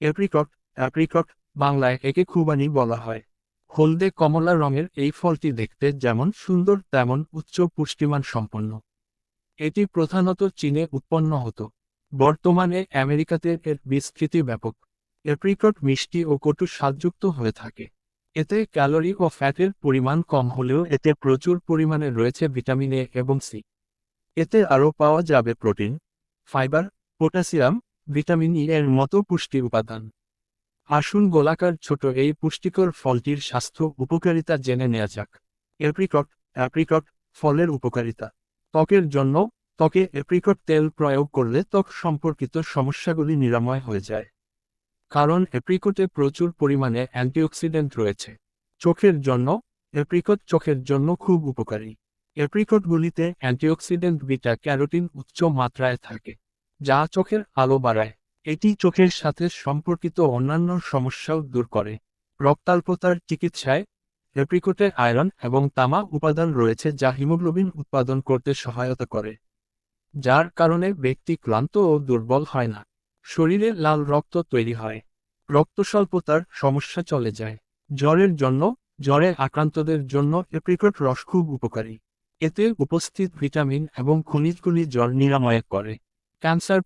Apricot apricot বাংলায় একে খুবানি বলা হয়। হলদে কমলা রঙের এই ফলটি দেখতে যেমন সুন্দর, তেমন উচ্চ পুষ্টিমান সম্পন্ন। এটি প্রধানত চীনে উৎপন্ন হতো। বর্তমানে আমেরিকাতে এর বিস্তৃতি ব্যাপক। এপ্রিকট মিষ্টি ও কটু স্বাদযুক্ত হয়ে থাকে। এতে ক্যালোরি ও ফ্যাটের পরিমাণ কম হলেও এতে প্রচুর পরিমাণে রয়েছে ভিটামিন এ এবং সি। এতে আরও পাওয়া যাবে protein, fibre, potassium vitamin E এর মতো পুষ্টি উপাদান। আসুন গোলাকার ছোট এই পুষ্টিকর ফলটির স্বাস্থ্য উপকারিতা জেনে নেওয়া যাক। এপ্রিকট অ্যাপ্রিকট ফলের উপকারিতা। ত্বকের জন্য, ত্বকে এপ্রিকট তেল প্রয়োগ করলে ত্বক সম্পর্কিত সমস্যাগুলি নিরাময় হয়ে যায়। কারণ এপ্রিকটে প্রচুর পরিমাণে অ্যান্টিঅক্সিডেন্ট রয়েছে। চোখের জন্য এপ্রিকট চোখের জন্য খুব উপকারী। এপ্রিকটগুলিতে অ্যান্টিঅক্সিডেন্ট বিটা ক্যারোটিন উচ্চ মাত্রায় থাকে। যা চোখের আলো বাড়ায়। এটি চোখের সাথে সম্পর্কিত অন্যান্য সমস্যাও দূর করে। রক্তাল্পতার চিকিৎসায় এপ্রিকটে আয়রন এবং তামা উপাদান রয়েছে যা হিমোগ্লোবিন উৎপাদন করতে সহায়তা করে। যার কারণে ব্যক্তি ক্লান্ত ও দুর্বল হয় না। শরীরে লাল রক্ত তৈরি হয়। রক্তস্বল্পতার সমস্যা চলে যায়। জ্বরের জন্য, জ্বরে আক্রান্তদের জন্য এপ্রিকট রস খুব উপকারী। এতে উপস্থিত ভিটামিন এবং খনিজগুলি জ্বর নিরাময় করে। ক্যান্সার